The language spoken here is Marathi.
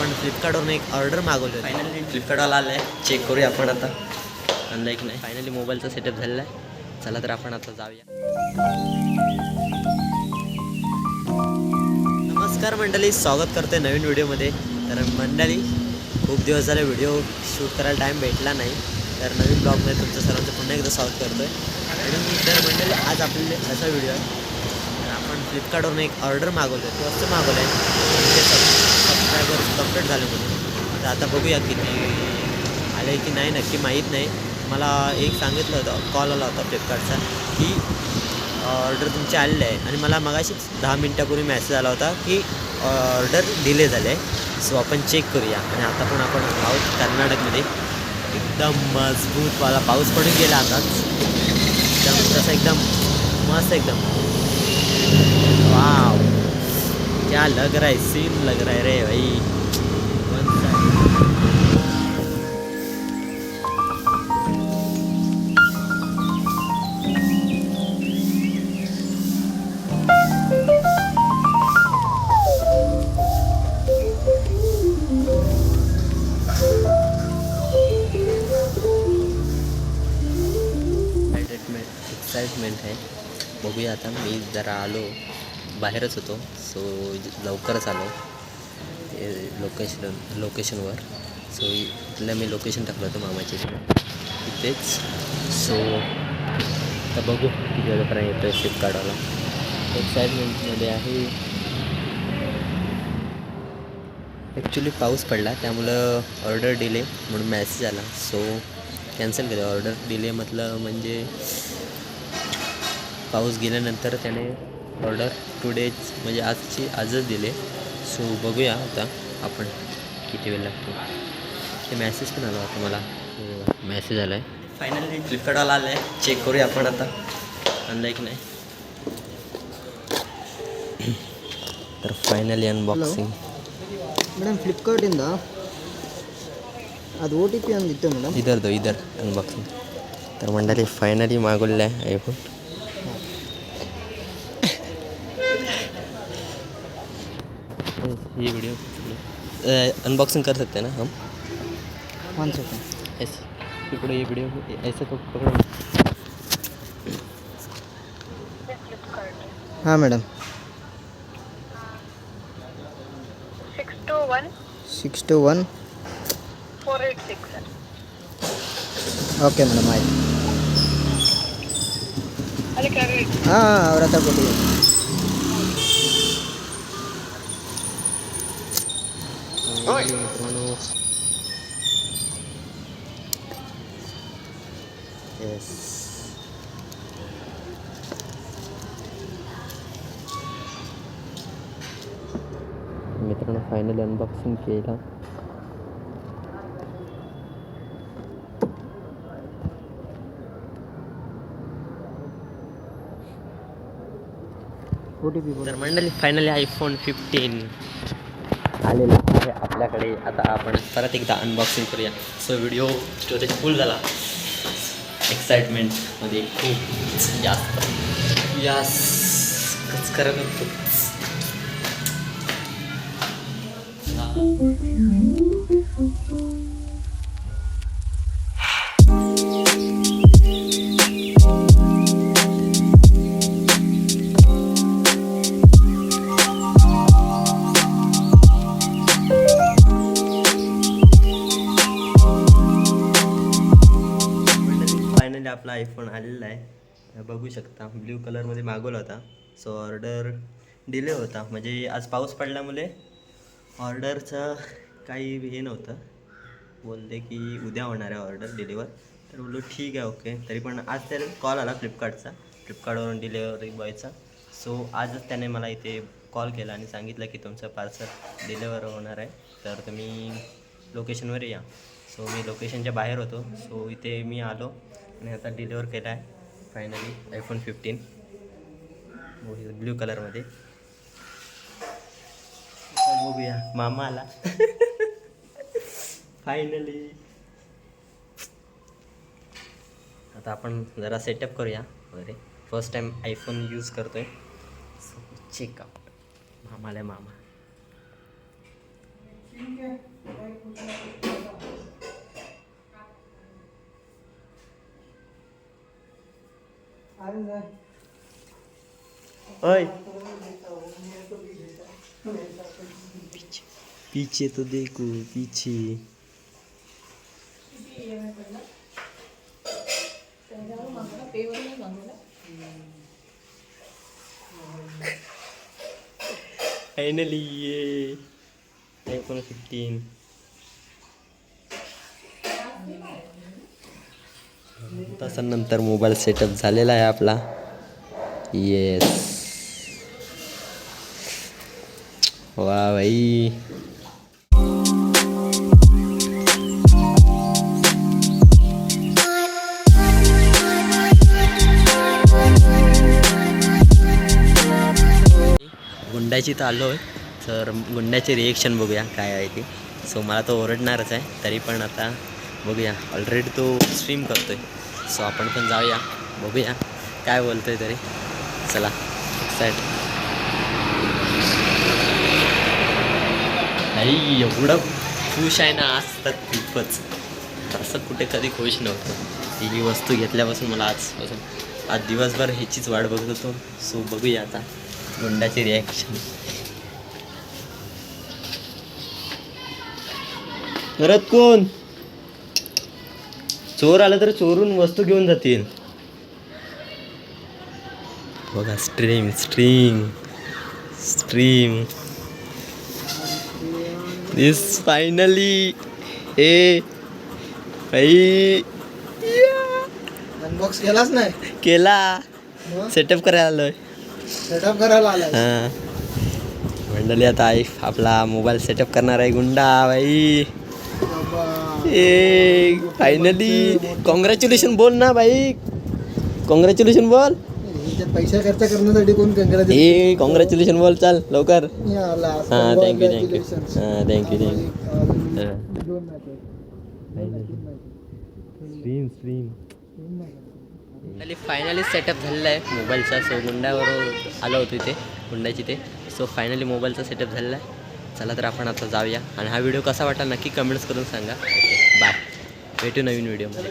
आपण फ्लिपकार्टवरून एक ऑर्डर मागवली फायनली फ्लिपकार्टवाला आलं आहे चेक करूया आपण आता. आणलं की नाही. फायनली मोबाईलचा सेटअप झालेला आहे. चला तर आपण आता जाऊया. नमस्कार मंडळी. स्वागत करते नवीन व्हिडिओमध्ये. तर मंडळी खूप दिवस झाले व्हिडिओ शूट करायला टाईम भेटला नाही. तर नवीन ब्लॉगमध्ये तुमचं सर्वांचं पुन्हा एकदा स्वागत करतो आहे आणि तर मंडळी आज आपले असा व्हिडिओ आहे. तर आपण फ्लिपकार्टवरून एक ऑर्डर मागवलं आहे वस्तू मागवलं आहे. झालं म्हणून. तर आता बघूया किती आले की नाही नक्की माहीत नाही. मला एक सांगितलं होतं कॉल आला होता फ्लिपकार्टचा की ऑर्डर तुमची आलेली आहे. आणि मला मगाशीच दहा मिनटापूर्वी मेसेज आला होता की ऑर्डर डिले झाले आहे सो आपण चेक करूया. आणि आता पण आपण आहोत कर्नाटकमध्ये. एकदम मजबूतवाला पाऊस पडून गेला आताच एकदम तसं एकदम मस्त एकदम. वाव क्या लग रहा है? सीन लग रहा है रे भाई. एक्साइटमेंट आहे. बघूया आता. मी जरा आलो. बाहेरच होतो. सो लवकरच आलो. ते लोकेशन लोकेशनवर सो इथलं मी लोकेशन टाकलं होतं मामाच्या तिथेच सो आता बघू किती वाजेपर्यंत येतो आहे फ्लिपकार्टवाला एक्साइटमेंटमध्ये आहे. ॲक्च्युली पाऊस पडला. त्यामुळं ऑर्डर डिले म्हणून मॅसेज आला. सो कॅन्सल केलं. ऑर्डर डिले म्हटलं म्हणजे पाऊस गेल्यानंतर त्याने ऑर्डर टू डेज म्हणजे आजची आजच दिले सो बघूया आता आपण किती वेळ लागतो ते मॅसेज पण आला होता मला मॅसेज आला आहे फायनली फ्लिपकार्टवाला आला आहे चेक करूया आपण आता आणलं आहे की नाही तर फायनली अनबॉक्सिंग ಮೇಡಮ್ ಫ್ಲಿಪ್ಕಾರ್ಟಿಂದ ಅದು ಓ ಟಿ ಪಿ ಒಂದು ಇತ್ತು ಮೇಡಮ್ इधर दो इधर अनबॉक्सिंग तर मंडळी फायनली मागवलेलं आहे आयफोन ये वीडियो अनबॉक्सिंग कर सकते हैं ना हम ಒಂದು ಸೆಕೆಂಡ್ ऐसे पकड़ो ये वीडियो ऐसे तो पकड़ो ಹಾಂ madam six two one six two one four eight six okay madam ಆಯ್ತು ಅದಕ್ಕೆ ಹಾಂ ಅವ್ರ ಹತ್ರ ಕೊಟ್ಟಿದ್ದೀವಿ मित्रांनो येस मित्रांनो फायनली अनबॉक्सिंग केला ओ टी पी तर मंडळी फायनली आयफोन फिफ्टीन आलेला आहे आपल्याकडे. आता आपण परत एकदा अनबॉक्सिंग करूया. सो व्हिडिओ स्टोरेज फुल झाला. एक्साइटमेंटमध्ये खूप जास्त. यास कच करत होतो. आपला आयफोन आलेला आहे. बघू शकता. ब्ल्यू कलरमध्ये मागवला होता. सो ऑर्डर डिले होता. म्हणजे आज पाऊस पडल्यामुळे ऑर्डरचं काही हे नव्हतं. बोलले की उद्या होणार आहे ऑर्डर डिलिवर तर बोललो ठीक आहे ओके तरी पण आज त्याला कॉल आला फ्लिपकार्टचा फ्लिपकार्टवरून डिलेवरी बॉयचा. सो आजच त्याने मला इथे कॉल केला आणि सांगितलं की तुमचं पार्सल डिलेवर होणार आहे. तर तुम्ही लोकेशनवर या. सो मी लोकेशनच्या बाहेर होतो. सो इथे मी आलो. आणि आता डिलिवर केला आहे. फायनली आयफोन फिफ्टीन ब्ल्यू कलरमध्ये बघूया. मामा आला. फायनली आता आपण जरा सेटअप करूया. वगैरे फर्स्ट टाईम आयफोन यूज करतोय. सो चेक आउट मामाला मामा. ओय पीछे तो देखो पीछे फायनली ये आयफोन फिफ्टीन तासानंतर मोबाईल सेटअप झालेला आहे आपला. येस वा भाई गुंड्याची तर आलो आहे तर गुंड्याचे रिएक्शन बघूया काय आहे ते. सो मला तो ओरडणारच आहे. तरी पण आता बघूया. ऑलरेडी तो स्विम करतोय. सो आपण पण जाऊया. बघूया. काय बोलतोय तरी. चला. साईड नाही एवढं खुश आहे ना आज तर खूपच. असं कुठे कधी खुश नव्हतं. ही वस्तू घेतल्यापासून मला आजपासून आज दिवसभर ह्याचीच वाट बघत होतो. सो बघूया आता. गुंडाची रिॲक्शन परत कोण? चोर आलं तर चोरून वस्तू घेऊन जातील. बघा stream stream stream this finally ए भाई अनबॉक्स केलाच नाही. केला. सेटअप करायला आलोय. सेटअप करायला आलाय. हां. मंडळी आता आई आपला मोबाईल सेटअप करणार आहे. गुंडा भाई बाबा. ए फायनली कॉंग्रॅच्युलेशन बोल ना भाई कॉंग्रॅच्युलेशन बोल पैसा खर्च करण्यासाठी कोण कंगरा ए कॉंग्रॅच्युलेशन बोल चाल लवकर. हां थँक्यू थँक्यू. हां thank you thank you finally finally setup झालेला आहे. मोबाईलचा सो गुंड्यावर आलो होतो इथे गुंड्याची ते. सो फायनली मोबाईलचा सेटअप झालेला आहे. चला तर आपण आता जाऊया. आणि हा व्हिडिओ कसा वाटला नक्की कमेंट्स करून सांगा. भेटू नवीन व्हिडिओमध्ये.